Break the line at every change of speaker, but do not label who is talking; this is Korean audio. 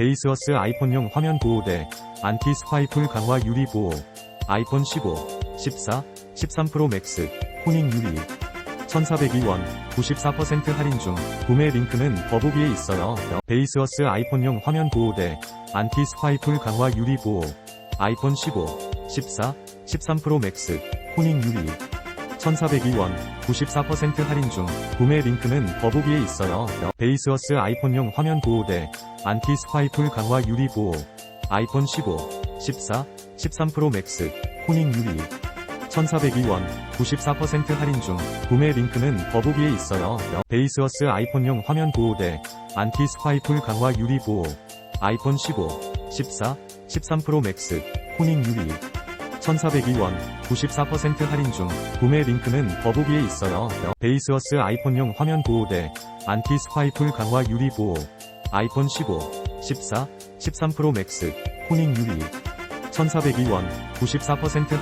베이스어스 아이폰용 화면 보호대, 안티 스파이풀 강화 유리 보호, 아이폰 15, 14, 13 프로 맥스, 코닝 유리, 1402원, 94% 할인 중, 구매 링크는 더보기에 있어요. 베이스어스 아이폰용 화면 보호대, 안티 스파이풀 강화 유리 보호, 아이폰 15, 14, 13 프로 맥스, 코닝 유리, 1402원, 94% 할인 중, 구매 링크는 더보기에 있어요. 베이스어스 아이폰용 화면 보호대, 안티 스파이풀 강화 유리 보호, 아이폰 15, 14, 13 프로 맥스, 코닝 유리, 1402원, 94% 할인 중, 구매 링크는 더보기에 있어요. 베이스어스 아이폰용 화면 보호대, 안티 스파이풀 강화 유리 보호, 아이폰 15, 14, 13 프로 맥스, 코닝 유리, 1402원, 94% 할인 중, 구매 링크는 더보기에 있어요. 베이스어스 아이폰용 화면 보호대, 안티 스파이풀 강화 유리 보호, 아이폰 15, 14, 13 프로 맥스, 코닝 유리, 1402원, 94% 할인